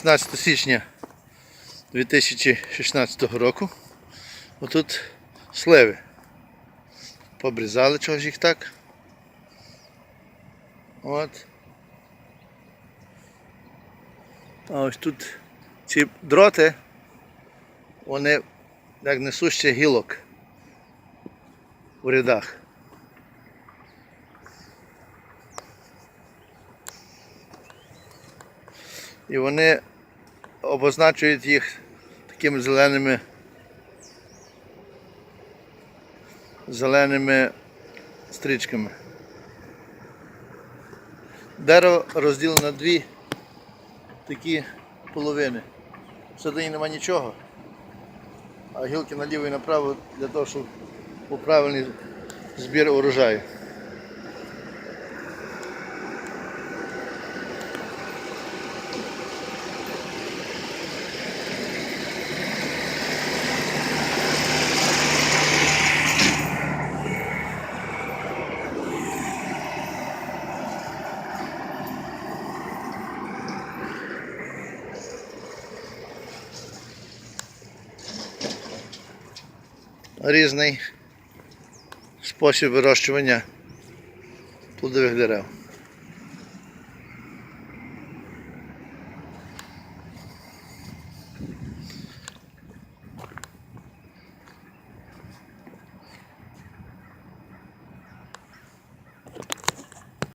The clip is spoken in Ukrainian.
16 січня 2016 року. Отут сливи. Побрізали чогось їх так. От. А ось тут ці дроти, вони як несуще гілок в рядах. І вони обозначують їх такими зеленими зеленими стрічками. Дерево розділено на дві такі половини. Всередині нема нічого, а гілки наліво і направо для того, щоб був правильний збір урожаю. Різний спосіб вирощування плодових дерев.